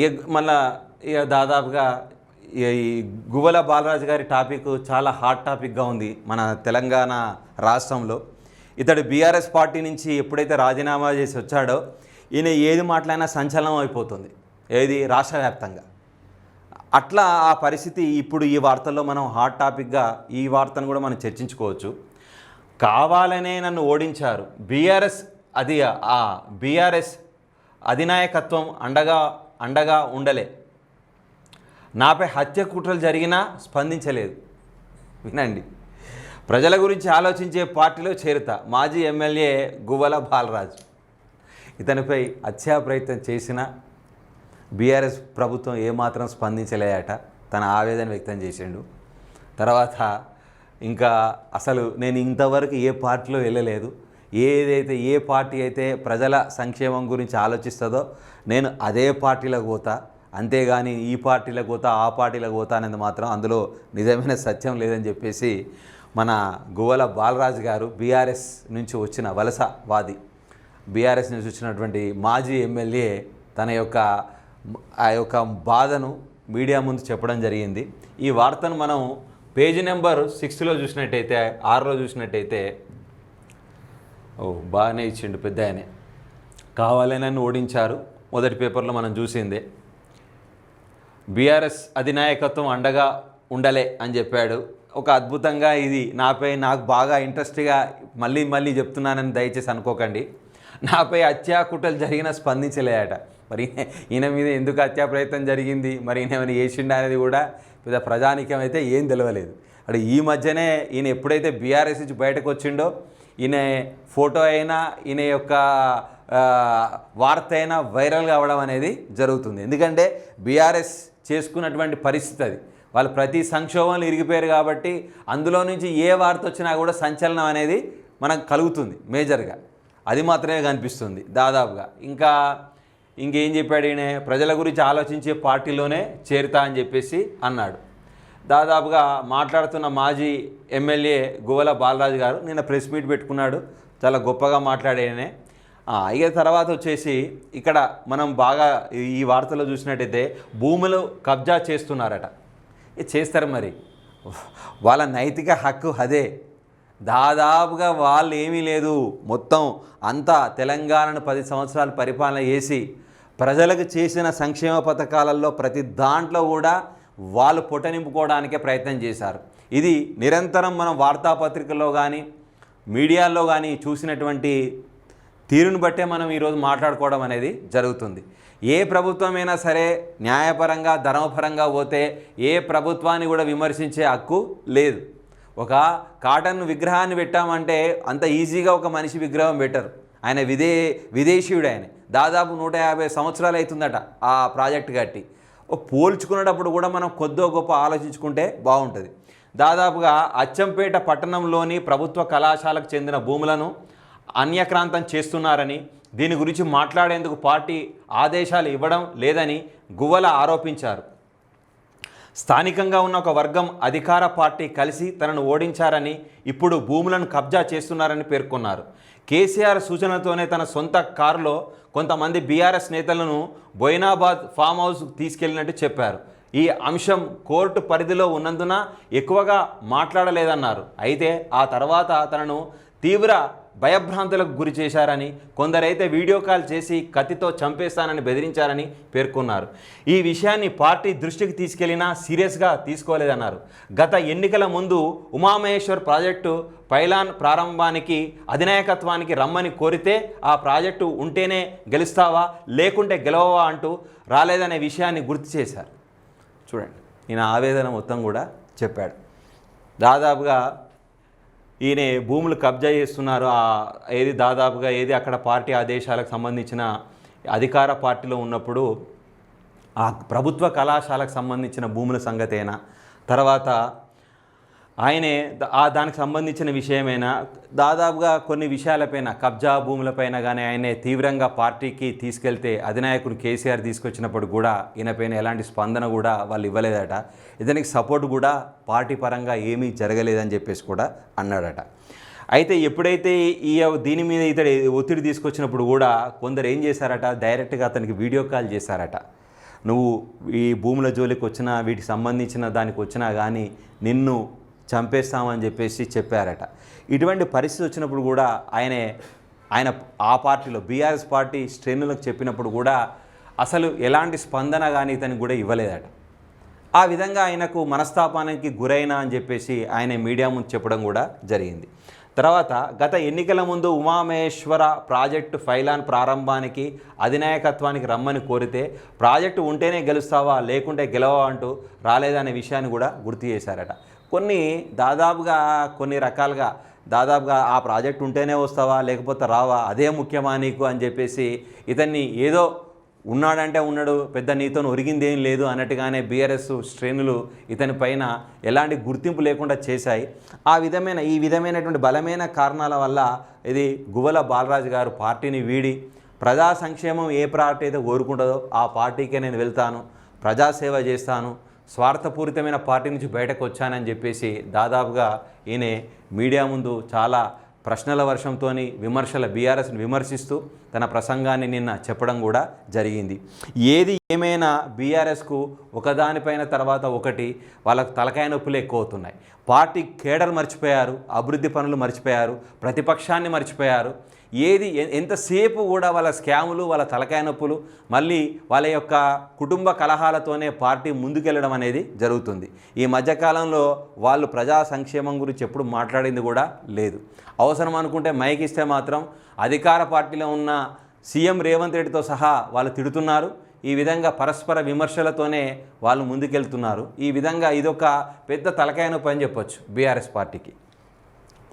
ఇక మళ్ళా ఇక దాదాపుగా ఈ ఈ గువ్వల బాలరాజు గారి టాపిక్ చాలా హాట్ టాపిక్గా ఉంది మన తెలంగాణ రాష్ట్రంలో. ఇతడు బీఆర్ఎస్ పార్టీ నుంచి ఎప్పుడైతే రాజీనామా చేసి వచ్చాడో ఈయన ఏది మాట్లాడినా సంచలనం అయిపోతుంది ఏది రాష్ట్ర వ్యాప్తంగా అట్లా ఆ పరిస్థితి ఇప్పుడు ఈ వార్తల్లో మనం హాట్ టాపిక్గా ఈ వార్తను కూడా మనం చర్చించుకోవచ్చు. కావాలనే నన్ను ఓడించారు. బీఆర్ఎస్ అది ఆ బీఆర్ఎస్ అధినాయకత్వం అండగా అండగా ఉండలే. నాపై హత్య కుట్రలు జరిగినా స్పందించలేదు. వినండి. ప్రజల గురించి ఆలోచించే పార్టీలో చేరుతా మాజీ ఎమ్మెల్యే గువ్వల బాలరాజు. ఇతనిపై హత్యా ప్రయత్నం చేసినా బీఆర్ఎస్ ప్రభుత్వం ఏమాత్రం స్పందించలేదట తన ఆవేదన వ్యక్తం చేసిండు. తర్వాత ఇంకా అసలు నేను ఇంతవరకు ఏ పార్టీలో వెళ్ళలేదు. ఏదైతే ఏ పార్టీ అయితే ప్రజల సంక్షేమం గురించి ఆలోచిస్తుందో నేను అదే పార్టీలకు పోతా అంతేగాని ఈ పార్టీలకు పోతా ఆ పార్టీలకు పోతా అనేది మాత్రం అందులో నిజమైన సత్యం లేదని చెప్పేసి మన గువల బాలరాజు గారు బీఆర్ఎస్ నుంచి వచ్చిన వలసవాది బీఆర్ఎస్ నుంచి వచ్చినటువంటి మాజీ ఎమ్మెల్యే తన యొక్క ఆ యొక్క బాధను మీడియా ముందు చెప్పడం జరిగింది. ఈ వార్తను మనం పేజీ నెంబర్ సిక్స్లో చూసినట్టయితే ఆరులో చూసినట్టయితే ఓ బాగానే ఇచ్చిండు పెద్ద ఆయనే. కావాలని నన్ను ఓడించారు. మొదటి పేపర్లో మనం చూసిందే. బీఆర్ఎస్ అధినాయకత్వం అండగా ఉండలే అని చెప్పాడు. ఒక అద్భుతంగా ఇది నాపై నాకు బాగా ఇంట్రెస్ట్గా మళ్ళీ మళ్ళీ చెప్తున్నానని దయచేసి అనుకోకండి. నాపై హత్యాకుటలు జరిగినా జరిగిన స్పందించలేదట. మరి ఈయన మీద ఎందుకు హత్యా ప్రయత్నం జరిగింది? మరి ఈయన ఏమైనా చేసిండా అనేది కూడా పెద్ద ప్రజానికం అయితే ఏం తెలియలేదు అక్కడ ఈ మధ్యనే ఈయన ఎప్పుడైతే బీఆర్ఎస్ నుంచి బయటకు వచ్చిండో ఈయన ఫోటో అయినా ఈయన యొక్క వార్త అయినా వైరల్ కావడం అనేది జరుగుతుంది. ఎందుకంటే బీఆర్ఎస్ చేసుకున్నటువంటి పరిస్థితి అది. వాళ్ళు ప్రతి సంక్షోభంలో ఇరిగిపోయారు కాబట్టి అందులో నుంచి ఏ వార్త వచ్చినా కూడా సంచలనం అనేది మనకు కలుగుతుంది మేజర్గా. అది మాత్రమే కనిపిస్తుంది దాదాపుగా. ఇంకా ఇంకేం చెప్పాడు ఈయన? ప్రజల గురించి ఆలోచించే పార్టీలోనే చేరుతా అని చెప్పేసి అన్నాడు. దాదాపుగా మాట్లాడుతున్న మాజీ ఎమ్మెల్యే గోవల బాలరాజు గారు నిన్న ప్రెస్ మీట్ పెట్టుకున్నాడు. చాలా గొప్పగా మాట్లాడేనే ఇక తర్వాత వచ్చేసి ఇక్కడ మనం బాగా ఈ వార్తలో చూసినట్టయితే భూములు కబ్జా చేస్తున్నారట. ఇది చేస్తారు మరి? వాళ్ళ నైతిక హక్కు అదే. దాదాపుగా వాళ్ళు ఏమీ లేదు. మొత్తం అంతా తెలంగాణను పది సంవత్సరాలు పరిపాలన చేసి ప్రజలకు చేసిన సంక్షేమ పథకాలలో ప్రతి దాంట్లో కూడా వాళ్ళు పొట్ట నింపుకోవడానికే ప్రయత్నం చేశారు. ఇది నిరంతరం మనం వార్తాపత్రికల్లో కానీ మీడియాల్లో కానీ చూసినటువంటి తీరును బట్టే మనం ఈరోజు మాట్లాడుకోవడం అనేది జరుగుతుంది. ఏ ప్రభుత్వమైనా సరే న్యాయపరంగా ధర్మపరంగా పోతే ఏ ప్రభుత్వాన్ని కూడా విమర్శించే హక్కు లేదు. ఒక కాటన్ విగ్రహాన్ని పెట్టామంటే అంత ఈజీగా ఒక మనిషి విగ్రహం పెట్టరు. ఆయన విదే విదేశీయుడు ఆయన. దాదాపు నూట యాభై సంవత్సరాలు అవుతుందట ఆ ప్రాజెక్ట్ కట్టి. పోల్చుకునేటప్పుడు కూడా మనం కొద్దో గొప్ప ఆలోచించుకుంటే బాగుంటుంది. దాదాపుగా అచ్చంపేట పట్టణంలోని ప్రభుత్వ కళాశాలకు చెందిన భూములను అన్యక్రాంతం చేస్తున్నారని దీని గురించి మాట్లాడేందుకు పార్టీ ఆదేశాలు ఇవ్వడం లేదని గువ్వల ఆరోపించారు. స్థానికంగా ఉన్న ఒక వర్గం అధికార పార్టీ కలిసి తనను ఓడించారని ఇప్పుడు భూములను కబ్జా చేస్తున్నారని పేర్కొన్నారు. కేసీఆర్ సూచనలతోనే తన సొంత కారులో కొంతమంది బీఆర్ఎస్ నేతలను బొయినాబాద్ ఫామ్ హౌస్ తీసుకెళ్ళినట్టు చెప్పారు. ఈ అంశం కోర్టు పరిధిలో ఉన్నందున ఎక్కువగా మాట్లాడలేదన్నారు. అయితే ఆ తర్వాత తనను తీవ్ర భయభ్రాంతులకు గురి చేశారని కొందరైతే వీడియో కాల్ చేసి కత్తితో చంపేస్తానని బెదిరించారని పేర్కొన్నారు. ఈ విషయాన్ని పార్టీ దృష్టికి తీసుకెళ్ళినా సీరియస్గా తీసుకోలేదన్నారు. గత ఎన్నికల ముందు ఉమామహేశ్వర్ ప్రాజెక్టు పైలాన్ ప్రారంభానికి అధినాయకత్వానికి రమ్మని కోరితే ఆ ప్రాజెక్టు ఉంటేనే గెలుస్తావా లేకుంటే గెలవవా అంటూ రాలేదనే విషయాన్ని గుర్తు చేశారు. చూడండి. ఈయన ఆవేదన మొత్తం కూడా చెప్పాడు. దాదాపుగా ఈయన భూములు కబ్జా చేస్తున్నారు. ఏది దాదాపుగా ఏది అక్కడ పార్టీ ఆదేశాలకు సంబంధించిన అధికార పార్టీలో ఉన్నప్పుడు ఆ ప్రభుత్వ కళాశాలకు సంబంధించిన భూముల సంగతేనా? తర్వాత ఆయనే ఆ దానికి సంబంధించిన విషయమైనా దాదాపుగా కొన్ని విషయాలపైన కబ్జా భూములపైన కానీ ఆయనే తీవ్రంగా పార్టీకి తీసుకెళ్తే అధినాయకుడు కేసీఆర్ తీసుకొచ్చినప్పుడు కూడా ఈయనపైన ఎలాంటి స్పందన కూడా వాళ్ళు ఇవ్వలేదట. ఇతనికి సపోర్ట్ కూడా పార్టీ పరంగా ఏమీ జరగలేదని చెప్పేసి కూడా అన్నాడట. అయితే ఎప్పుడైతే ఈ దీని మీద ఇతడు ఒత్తిడి తీసుకొచ్చినప్పుడు కూడా కొందరు ఏం చేశారట? డైరెక్ట్గా అతనికి వీడియో కాల్ చేశారట. నువ్వు ఈ భూముల జోలికి వచ్చినా వీటికి సంబంధించిన దానికి వచ్చినా కానీ నిన్ను చంపేస్తామని చెప్పేసి చెప్పారట. ఇటువంటి పరిస్థితి వచ్చినప్పుడు కూడా ఆయనే ఆయన ఆ పార్టీలో బీఆర్ఎస్ పార్టీ శ్రేణులకు చెప్పినప్పుడు కూడా అసలు ఎలాంటి స్పందన కానీ ఇతనికి కూడా ఇవ్వలేదట. ఆ విధంగా ఆయనకు మనస్తాపానికి గురైనా అని చెప్పేసి ఆయన మీడియా ముందు చెప్పడం కూడా జరిగింది. తర్వాత గత ఎన్నికల ముందు ఉమామేశ్వర ప్రాజెక్టు ఫైలాన్ ప్రారంభానికి అధినాయకత్వానికి రమ్మని కోరితే ప్రాజెక్టు ఉంటేనే గెలుస్తావా లేకుంటే గెలవా అంటూ రాలేదనే విషయాన్ని కూడా గుర్తు చేశారట. కొన్ని దాదాపుగా కొన్ని రకాలుగా దాదాపుగా ఆ ప్రాజెక్ట్ ఉంటేనే వస్తావా లేకపోతే రావా అదే ముఖ్యమా నీకు అని చెప్పేసి ఇతన్ని ఏదో ఉన్నాడంటే ఉన్నాడు పెద్ద నీతో ఒరిగింది ఏం లేదు అన్నట్టుగానే బీఆర్ఎస్ శ్రేణులు ఇతని పైన ఎలాంటి గుర్తింపు లేకుండా చేశాయి. ఆ విధమైన ఈ విధమైనటువంటి బలమైన కారణాల వల్ల ఇది గువ్వల బాలరాజు గారు పార్టీని వీడి ప్రజా సంక్షేమం ఏ పార్టీ అయితే కోరుకుంటుందో ఆ పార్టీకే నేను వెళ్తాను ప్రజాసేవ చేస్తాను స్వార్థపూరితమైన పార్టీ నుంచి బయటకు వచ్చానని చెప్పేసి దాదాపుగా ఈయన మీడియా ముందు చాలా ప్రశ్నల వర్షంతో విమర్శల బీఆర్ఎస్ని విమర్శిస్తూ తన ప్రసంగాన్ని నిన్న చెప్పడం కూడా జరిగింది. ఏది ఏమైనా బీఆర్ఎస్కు ఒకదానిపైన తర్వాత ఒకటి వాళ్ళకు తలకాయ నొప్పులు ఎక్కువ అవుతున్నాయి పార్టీ కేడర్ మర్చిపోయారు అభివృద్ధి పనులు మర్చిపోయారు ప్రతిపక్షాన్ని మర్చిపోయారు. ఏది ఎంతసేపు కూడా వాళ్ళ స్కాములు వాళ్ళ తలకాయ నొప్పులు మళ్ళీ వాళ్ళ యొక్క కుటుంబ కలహాలతోనే పార్టీ ముందుకెళ్ళడం అనేది జరుగుతుంది. ఈ మధ్యకాలంలో వాళ్ళు ప్రజా సంక్షేమం గురించి ఎప్పుడు మాట్లాడింది కూడా లేదు. అవసరం అనుకుంటే మైక్ ఇస్తే మాత్రం అధికార పార్టీలో ఉన్న సీఎం రేవంత్ రెడ్డితో సహా వాళ్ళు తిడుతున్నారు. ఈ విధంగా పరస్పర విమర్శలతోనే వాళ్ళు ముందుకెళ్తున్నారు. ఈ విధంగా ఇదొక పెద్ద తలకాయ నొప్పి అని చెప్పొచ్చు బీఆర్ఎస్ పార్టీకి.